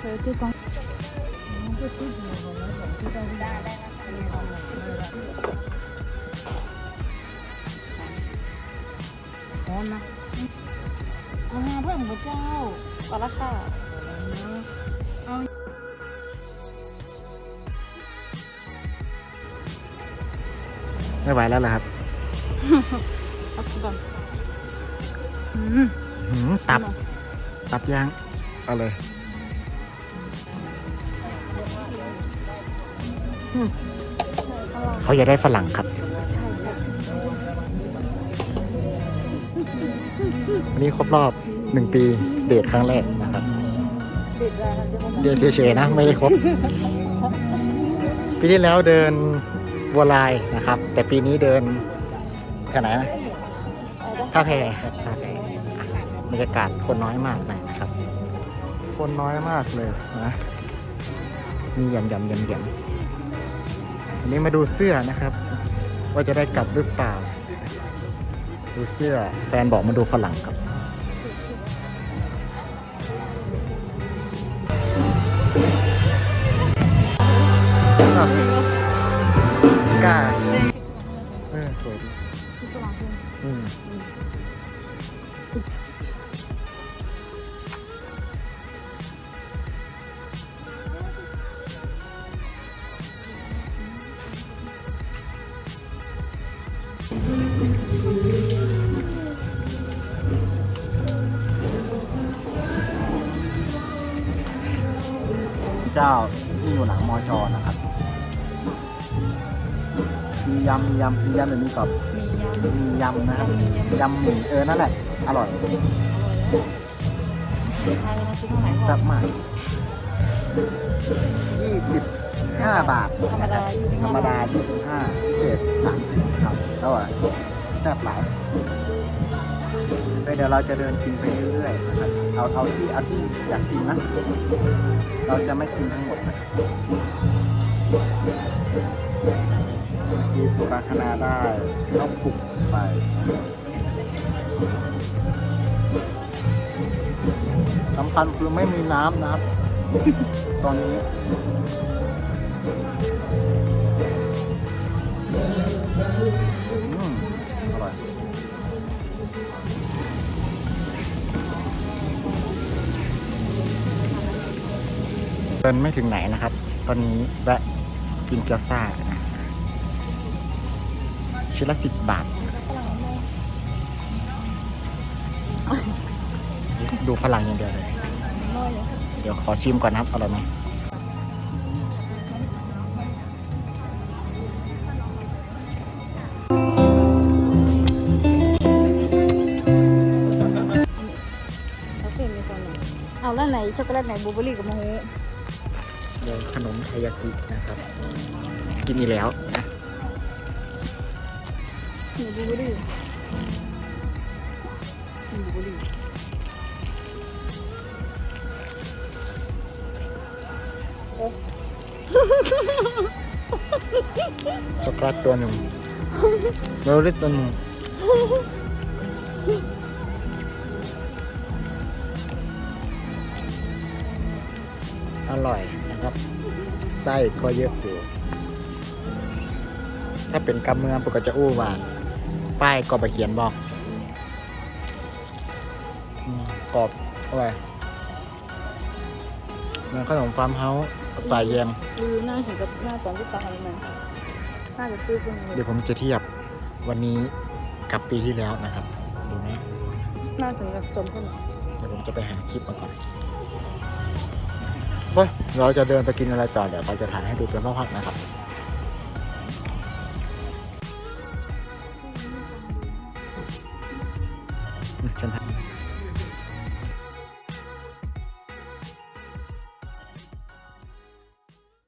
เจอ๋กองก็ชื่อของผมนะผมที่ต้องได้ได้ร้อนนะเอามาเพิ่มพระเจ้าขอรักษาเอาไม่ไหวแล้วนะครับตับก่อนตับ ตับย่างเอาเลย เขาอยากได้ฝรั่งครับวันนี้ครบรอบหนึ่งปีเดทครั้งแรกนะครับเด็ดแล้วจะมาเดินเฉยๆนะไม่ได้ครบปีที่แล้วเดินวัวลายนะครับ แต่ปีนี้เดินแถวไหนนะท่าแพครับท่าแพอะบรรยากาศคนน้อยมากเลยนะครับ คนน้อยมากเลยนะมียำยำยำยำ อันนี้มาดูเสื้อนะครับ ว่าจะได้กลับหรือเปล่า ดูเสื้อแฟนบอกมาดูฝรั่งครับกล้าเออสวยดีที่สว่างขึ้นอืม เจ้าที่อยู่หลังมอชอนะครับ มียำมียำมียำแบบนี้กับมียำมียำนะครับมียำยำหมี่เออนั่นแหละ อร่อยอร่อยแล้วไทยนะซื้อเท่าไหร่แซ่บมากยี่สิบห้าบาทธรรมดาธรรมดายี่สิบห้าพิเศษสามสิบครับแล้วอะแซ่บหลาย เดี๋ยวเราจะเดินกินไปเรื่อยๆนะครับเอาเอาที่เอาที่อยากกินนะ เราจะไม่กินทั้งหมดนะครับที่สุราคณาได้ข้าวปลุกไปสำคัญคือไม่มีน้ำนะครับ ตอนนี้ นไม่ถึงไหนนะครับ ตอนนี้แวะกินเกี๊ยวซ่านะชิ้นละสิบบาท ดูฝรั่งอย่างเดียวเลย เดี๋ยวขอชิมก่อนนะครับอร่อยไหมเขาเค็มมีคนหนึ่งเอาแล้วไหนช็อกโกแลตไหนบลูเบอร์รี่กับมะฮู เดี๋ยวขนมไทยากินะครับ กินอีกแล้วนะหนูบลูเบอร์รี่หนูบลูเบอร์รี่ช็อกโกแลตตัวหนึ่งเบอร์รี่ตัวหนึ่งอร่อยนะ ครับ ไส้ก็เยอะอยู่ ถ้าเป็นกำเมืองปกติจะอู้ว่าป้ายก็ไปเขียนบอกอืมกรอบอร่อยเหมือนขนมฟาร์มเฮาส์สายแยมคือหน้าถึงกับหน้าตอนที่ตายมันน่าจะซื้อซึ่งเดี๋ยวผมจะเทียบวันนี้กับปีที่แล้วนะครับ ดูนะหน้าถึงกับสมขนมเดี๋ยวผมจะไปหาคลิปมาก่อน ก็เราจะเดินไปกินอะไรต่อเดี๋ยวเราจะถ่ายให้ดูเป็นพักๆนะครับฉันทำ